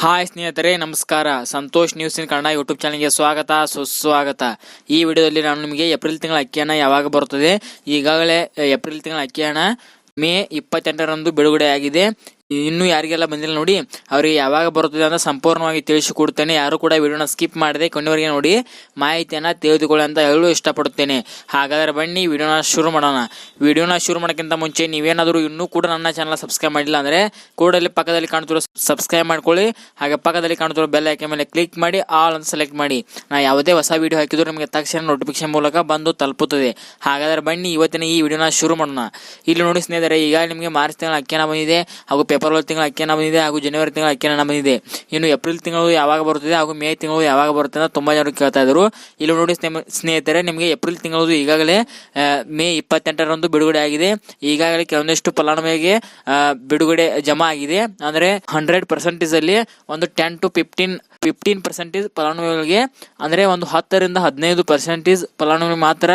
Hi ಸ್ನೇಹಿತರೆ, ನಮಸ್ಕಾರ. Santosh news in Kannada YouTube ಚಾನಲ್ಗೆ ಸ್ವಾಗತ, ಸುಸ್ವಾಗತ. ಈ ವಿಡಿಯೋದಲ್ಲಿ ನಾನು ನಿಮಗೆ ಏಪ್ರಿಲ್ ತಿಂಗಳ ಅಕ್ಕಿ ಯಾವಾಗ ಬರುತ್ತದೆ? ಈಗಾಗಲೇ ಏಪ್ರಿಲ್ ತಿಂಗಳ ಅಕ್ಕಿ ಹಣ ಮೇ ಇಪ್ಪತ್ತೆಂಟರಂದು ಬಿಡುಗಡೆ ಆಗಿದೆ ಇನ್ನು ಯಾರಿಗೆಲ್ಲ ಬಂದಿಲ್ಲ ನೋಡಿ, ಅವರಿಗೆ ಯಾವಾಗ ಬರುತ್ತದೆ ಅಂತ ಸಂಪೂರ್ಣವಾಗಿ ತಿಳಿಸಿಕೊಡ್ತೇನೆ ಯಾರು ಕೂಡ ವಿಡಿಯೋನ ಸ್ಕಿಪ್ ಮಾಡದೆ ಕೊನೆವರೆಗೆ ನೋಡಿ ಮಾಹಿತಿಯನ್ನ ತಿಳಿದುಕೊಳ್ಳಿ ಅಂತ ಹೇಳಲು ಇಷ್ಟಪಡುತ್ತೇನೆ. ಹಾಗಾದರೆ ಬನ್ನಿ, ವಿಡಿಯೋನ ಶುರು ಮಾಡೋಣ. ವಿಡಿಯೋನ ಶುರು ಮಾಡೋಕ್ಕಿಂತ ಮುಂಚೆ ನೀವೇನಾದರೂ ಇನ್ನೂ ಕೂಡ ನನ್ನ ಚಾನಲ್ ಸಬ್ಸ್ಕ್ರೈಬ್ ಮಾಡಿಲ್ಲ ಅಂದರೆ ಕೂಡಲೇ ಪಕ್ಕದಲ್ಲಿ ಕಾಣ್ತಿರೋ ಸಬ್ಸ್ಕ್ರೈಬ್ ಮಾಡ್ಕೊಳ್ಳಿ. ಹಾಗೆ ಪಕ್ಕದಲ್ಲಿ ಕಾಣ್ತಿರೋ ಬೆಲ್ ಐಕೆ ಮೇಲೆ ಕ್ಲಿಕ್ ಮಾಡಿ ಆಲ್ ಅಂತ ಸೆಲೆಕ್ಟ್ ಮಾಡಿ. ನಾ ಯಾವುದೇ ಹೊಸ ವಿಡಿಯೋ ಹಾಕಿದ್ರು ನಿಮಗೆ ತಕ್ಷಣ ನೋಟಿಫಿಕೇಶನ್ ಮೂಲಕ ಬಂದು ತಲುಪುತ್ತದೆ. ಹಾಗಾದರೆ ಬನ್ನಿ, ಇವತ್ತಿನ ಈ ವಿಡಿಯೋನ ಶುರು ಮಾಡೋಣ. ಇಲ್ಲಿ ನೋಡಿ ಸ್ನೇಹಿತರೆ, ಈಗ ನಿಮಗೆ ಮಾರ್ಚ್ ತಿಂಗಳ ಅಕ್ಕಿನ ಬಂದಿದೆ. ಹಾಗೂ ಫೆಬ್ರವರಿ ತಿಂಗಳ ಅಕ್ಕಿನ ಬಂದಿದೆ ಹಾಗೂ ಜನವರಿ ತಿಂಗಳ ಅಕ್ಕಿನ ಬಂದಿದೆ ಇನ್ನು ಏಪ್ರಿಲ್ ತಿಂಗಳು ಯಾವಾಗ ಬರುತ್ತದೆ ಹಾಗೂ ಮೇ ತಿಂಗಳು ಯಾವಾಗ ಬರುತ್ತೆ ಅಂತ ತುಂಬಾ ಜನರು ಕೇಳ್ತಾ ಇದ್ರು. ಇಲ್ಲಿ ನೋಡಿ ಸ್ನೇಹ- ಸ್ನೇಹಿತರೆ, ನಿಮಗೆ ಏಪ್ರಿಲ್ ತಿಂಗಳು ಈಗಾಗಲೇ ಮೇ ಇಪ್ಪತ್ತೆಂಟರಂದು ಬಿಡುಗಡೆ ಆಗಿದೆ. ಈಗಾಗಲೇ ಕೆಲವೊಂದಿಷ್ಟು ಫಲಾನುಭವಿಗೆ ಬಿಡುಗಡೆ ಜಮಾ ಆಗಿದೆ. ಅಂದ್ರೆ ಹಂಡ್ರೆಡ್ ಪರ್ಸೆಂಟೇಜ್ ಅಲ್ಲಿ ಒಂದು ten to fifteen fifteen percentage ಫಲಾನುಭವಿಗಳಿಗೆ, ಅಂದ್ರೆ ಒಂದು ಹತ್ತರಿಂದ ಹದಿನೈದು ಪರ್ಸೆಂಟೇಜ್ ಫಲಾನುಭವಿ ಮಾತ್ರ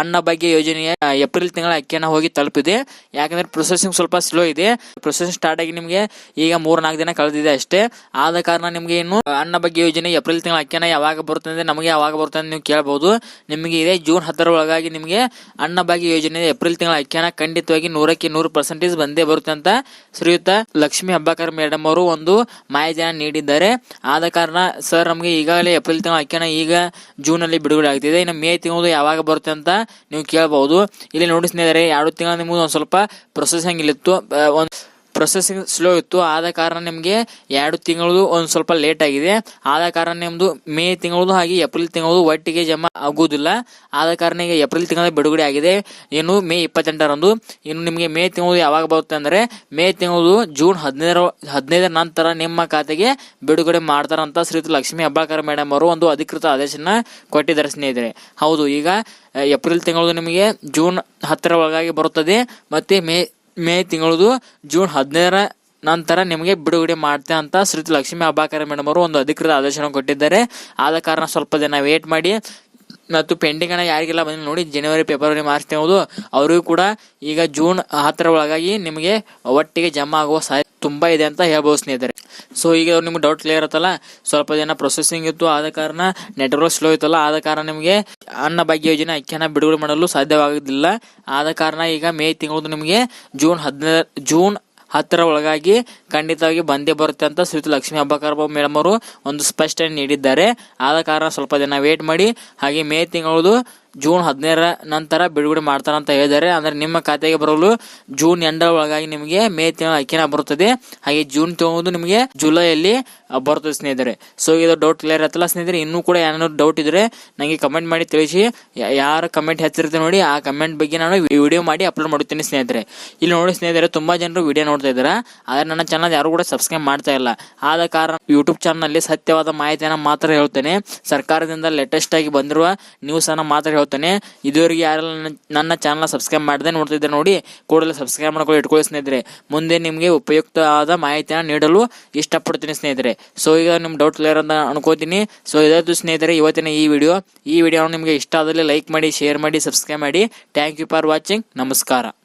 ಅನ್ನ ಭಾಗ್ಯ ಯೋಜನೆಯ ಏಪ್ರಿಲ್ ತಿಂಗಳ ಅಕ್ಕಿಯನ್ನ ಹೋಗಿ ತಲುಪಿದೆ. ಯಾಕಂದ್ರೆ ಪ್ರೊಸೆಸಿಂಗ್ ಸ್ವಲ್ಪ ಸ್ಲೋ ಇದೆ. ಪ್ರೊಸೆಸಿಂಗ್ ಸ್ಟಾರ್ಟ್ ಆಗಿ ನಿಮಗೆ ಈಗ ಮೂರ್ ನಾಲ್ಕು ದಿನ ಕಳೆದಿದೆ ಅಷ್ಟೇ. ಆದ ಕಾರಣ ನಿಮಗೆ ಇನ್ನು ಅನ್ನ ಭಾಗ್ಯ ಯೋಜನೆ ಏಪ್ರಿಲ್ ತಿಂಗಳ ಅಕ್ಕಿಯನ್ನ ಯಾವಾಗ ಬರುತ್ತೆ ಅಂದ್ರೆ ನಮಗೆ ಯಾವಾಗ ಬರುತ್ತೆ ಅಂತ ನೀವು ಕೇಳಬಹುದು ನಿಮಗೆ ಇದೆ ಜೂನ್ ಹತ್ತರ ಒಳಗಾಗಿ ನಿಮಗೆ ಅನ್ನ ಭಾಗ್ಯ ಯೋಜನೆ ಏಪ್ರಿಲ್ ತಿಂಗಳ ಅಕ್ಕಿಯನ್ನು ಖಂಡಿತವಾಗಿ ನೂರಕ್ಕೆ ನೂರು ಪರ್ಸೆಂಟೇಜ್ ಬಂದೇ ಬರುತ್ತೆ ಅಂತ ಶ್ರೀಯುತ ಲಕ್ಷ್ಮಿ ಹಬ್ಬಾಕರ್ ಮೇಡಮ್ ಅವರು ಒಂದು ಮಾಹಿತಿಯನ್ನು ನೀಡಿದ್ದಾರೆ. ಆದ ಕಾರಣ ಸರ್ ನಮಗೆ ಈಗಾಗಲೇ ಏಪ್ರಿಲ್ ತಿಂಗಳು ಹಾಕ್ಯಾನ ಈಗ ಜೂನ್ ಅಲ್ಲಿ ಬಿಡುಗಡೆ ಆಗ್ತಿದೆ. ಇನ್ನು ಮೇ ತಿಂಗಳು ಯಾವಾಗ ಬರುತ್ತೆ ಅಂತ ನೀವು ಕೇಳಬಹುದು ಇಲ್ಲಿ ನೋಡಿ ಸ್ನೇಹಿತರೆ ಎರಡು ತಿಂಗಳ ನಿಮಗೆ ಒಂದು ಸ್ವಲ್ಪ ಪ್ರೊಸೆಸ್ ಇಲ್ಲಿತ್ತು ಆ, ಒಂದು ಪ್ರೊಸೆಸಿಂಗ್ ಸ್ಲೋ ಇತ್ತು. ಆದ ಕಾರಣ ನಿಮಗೆ ಎರಡು ತಿಂಗಳದು ಒಂದು ಸ್ವಲ್ಪ ಲೇಟ್ ಆಗಿದೆ. ಆದ ಕಾರಣ ನಿಮ್ಮದು ಮೇ ತಿಂಗಳದು ಹಾಗೆ ಏಪ್ರಿಲ್ ತಿಂಗಳದು ಒಟ್ಟಿಗೆ ಜಮಾ ಆಗುವುದಿಲ್ಲ ಆದ ಕಾರಣ ಈಗ ಏಪ್ರಿಲ್ ತಿಂಗಳ ಬಿಡುಗಡೆ ಆಗಿದೆ. ಇನ್ನು ಮೇ ಇಪ್ಪತ್ತೆಂಟರಂದು. ಇನ್ನು ನಿಮಗೆ ಮೇ ತಿಂಗಳು ಯಾವಾಗ ಬರುತ್ತೆ ಅಂದರೆ ಮೇ ತಿಂಗಳು ಜೂನ್ ಹದಿನೈದರ ಹದಿನೈದರ ನಂತರ ನಿಮ್ಮ ಖಾತೆಗೆ ಬಿಡುಗಡೆ ಮಾಡ್ತಾರಂತ ಶ್ರೀಯುತ ಲಕ್ಷ್ಮೀ ಹಬ್ಬಾಕರ್ ಮೇಡಮ್ ಅವರು ಒಂದು ಅಧಿಕೃತ ಆದೇಶನ ಕೊಟ್ಟಿದ್ದಾರೆ ಸ್ನೇಹಿತರೆ. ಹೌದು, ಈಗ, ಏಪ್ರಿಲ್ ತಿಂಗಳು ನಿಮಗೆ ಜೂನ್ ಹತ್ತರ ಒಳಗಾಗಿ ಬರುತ್ತದೆ. ಮತ್ತೆ ಮೇ ಮೇ ತಿಂಗಳದು ಜೂನ್ ಹದಿನೈದರ ನಂತರ ನಿಮಗೆ ಬಿಡುಗಡೆ ಮಾಡ್ತೆ ಅಂತ ಶ್ರೀ ಲಕ್ಷ್ಮೀ ಅಬಾಕರ ಮೇಡಮ್ ಅವರು ಒಂದು ಅಧಿಕೃತ ಆದೇಶನ ಕೊಟ್ಟಿದ್ದಾರೆ. ಆದ ಕಾರಣ ಸ್ವಲ್ಪ ದಿನ ವೇಟ್ ಮಾಡಿ. ಮತ್ತು ಪೆಂಡಿಂಗ್ ಹಣ ಯಾರಿಗೆಲ್ಲ ಬಂದ ನೋಡಿ ಜನವರಿ ಫೆಬ್ರವರಿ ಮಾರ್ಚ್ ತಿಂಗಳು ಅವರಿಗೂ ಕೂಡ ಈಗ ಜೂನ್ ಹತ್ತರ ಒಳಗಾಗಿ ನಿಮಗೆ ಒಟ್ಟಿಗೆ ಜಮಾ ಆಗುವ ಸಾಧ್ಯ ತುಂಬಾ ಇದೆ ಅಂತ ಹೇಳ್ಬೋದು ಸ್ನೇಹಿತರೆ. ಸೊ ಈಗ ನಿಮ್ಗೆ ಡೌಟ್ ಕ್ಲಿಯರ್ ಇರುತ್ತಲ್ಲ, ಸ್ವಲ್ಪ ದಿನ ಪ್ರೊಸೆಸಿಂಗ್ ಇತ್ತು, ಆದ ಕಾರಣ ನೆಟ್ವರ್ಕ್ ಸ್ಲೋ ಇತ್ತಲ್ಲ, ಆದ ಕಾರಣ ನಿಮಗೆ ಅನ್ನ ಭಾಗ್ಯ ಯೋಜನೆ ಅಕ್ಕಿಯನ್ನು ಬಿಡುಗಡೆ ಮಾಡಲು ಸಾಧ್ಯವಾಗೋದಿಲ್ಲ. ಆದ ಕಾರಣ ಈಗ ಮೇ ತಿಂಗಳು ನಿಮಗೆ ಜೂನ್ ಹದಿನೈದು, ಜೂನ್ ಹತ್ತರ ಒಳಗಾಗಿ ಖಂಡಿತವಾಗಿ ಬಂದೇ ಬರುತ್ತೆ ಅಂತ ಶ್ರೀಯುತ ಲಕ್ಷ್ಮೀ ಹಬ್ಬಾಕರ್ ಮೇಡಮ್ ಅವರು ಒಂದು ಸ್ಪಷ್ಟನೆ ನೀಡಿದ್ದಾರೆ. ಆದ ಕಾರಣ ಸ್ವಲ್ಪ ದಿನ ವೇಟ್ ಮಾಡಿ, ಹಾಗೆ ಮೇ ತಿಂಗಳದು ಜೂನ್ ಹದಿನೈದರ ನಂತರ ಬಿಡುಗಡೆ ಮಾಡ್ತಾರಂತ ಹೇಳಿದ್ದಾರೆ. ಅಂದ್ರೆ ನಿಮ್ಮ ಖಾತೆಗೆ ಬರಲು ಜೂನ್ ಎಂಡರ ಒಳಗಾಗಿ ನಿಮಗೆ ಮೇ ತಿಂಗಳ ಅಕ್ಕಿನ ಬರುತ್ತದೆ. ಹಾಗೆ ಜೂನ್ ತಿಂಗಳು ನಿಮಗೆ ಜುಲೈಯಲ್ಲಿ ಆ, ಬರುತ್ತದೆ ಸ್ನೇಹಿತರೆ. ಸೊ ಇದು ಡೌಟ್ ಕ್ಲಿಯರ್ ಆಯ್ತಲ್ಲ ಸ್ನೇಹಿತರೆ? ಇನ್ನೂ ಕೂಡ ಏನಾದ್ರು ಡೌಟ್ ಇದ್ರೆ ನನಗೆ ಕಮೆಂಟ್ ಮಾಡಿ ತಿಳಿಸಿ. ಯಾರು ಕಮೆಂಟ್ ಹೆಚ್ಚಿರುತ್ತೆ ನೋಡಿ ಆ ಕಮೆಂಟ್ ಬಗ್ಗೆ ನಾನು ವಿಡಿಯೋ ಮಾಡಿ ಅಪ್ಲೋಡ್ ಮಾಡುತ್ತೇನೆ ಸ್ನೇಹಿತರೆ. ಇಲ್ಲಿ ನೋಡಿ ಸ್ನೇಹಿತರೆ ತುಂಬಾ ಜನರು ವಿಡಿಯೋ ನೋಡ್ತಾ ಇದ್ದಾರೆ. ಆದರೆ ನನ್ನ ಚಾನಲ್ ಯಾರು ಕೂಡ ಸಬ್ಸ್ಕ್ರೈಬ್ ಮಾಡ್ತಾ ಇಲ್ಲ. ಆದ ಕಾರಣ ಯೂಟ್ಯೂಬ್ ಚಾನಲ್ ಸತ್ಯವಾದ ಮಾಹಿತಿಯನ್ನು ಮಾತ್ರ ಹೇಳ್ತೇನೆ ಸರ್ಕಾರದಿಂದ ಲೇಟೆಸ್ಟ್ ಆಗಿ ಬಂದಿರುವ ನ್ಯೂಸ್ ಅನ್ನ ಮಾತ್ರ ಹೇಳ್ತೇನೆ. ಇದುವರೆಗೆ ಯಾರೆಲ್ಲ ನನ್ನ- ಚಾನೆಲ್ ಚಾನಲ್ ಸಬ್ಸ್ಕ್ರೈಬ್ ಮಾಡದೆ ನೋಡ್ತಿದ್ದೆ ನೋಡಿ, ಕೂಡಲೇ ಸಬ್ಸ್ಕ್ರೈಬ್ ಮಾಡ್ಕೊಳ್ಳಿ, ಇಟ್ಕೊಳ್ಳಿ ಸ್ನೇಹಿತರೆ. ಮುಂದೆ ನಿಮಗೆ ಉಪಯುಕ್ತವಾದ ಮಾಹಿತಿಯನ್ನು ನೀಡಲು ಇಷ್ಟಪಡ್ತೀನಿ ಸ್ನೇಹಿತರೆ. ಸೊ ಈಗ ನಿಮ್ಮ ಡೌಟ್ ಕ್ಲಿಯರ್ ಅಂತ ಅನ್ಕೋತೀನಿ. ಸೊ ಇದಾಯ್ತು ಸ್ನೇಹಿತರೆ, ಇವತ್ತಿನ ಈ ವಿಡಿಯೋ ಈ ವಿಡಿಯೋ ನಿಮಗೆ ಇಷ್ಟ ಆದಲ್ಲಿ ಲೈಕ್ ಮಾಡಿ ಶೇರ್ ಮಾಡಿ ಸಬ್ಸ್ಕ್ರೈಬ್ ಮಾಡಿ. ಥ್ಯಾಂಕ್ ಯು ಫಾರ್ ವಾಚಿಂಗ್ ನಮಸ್ಕಾರ.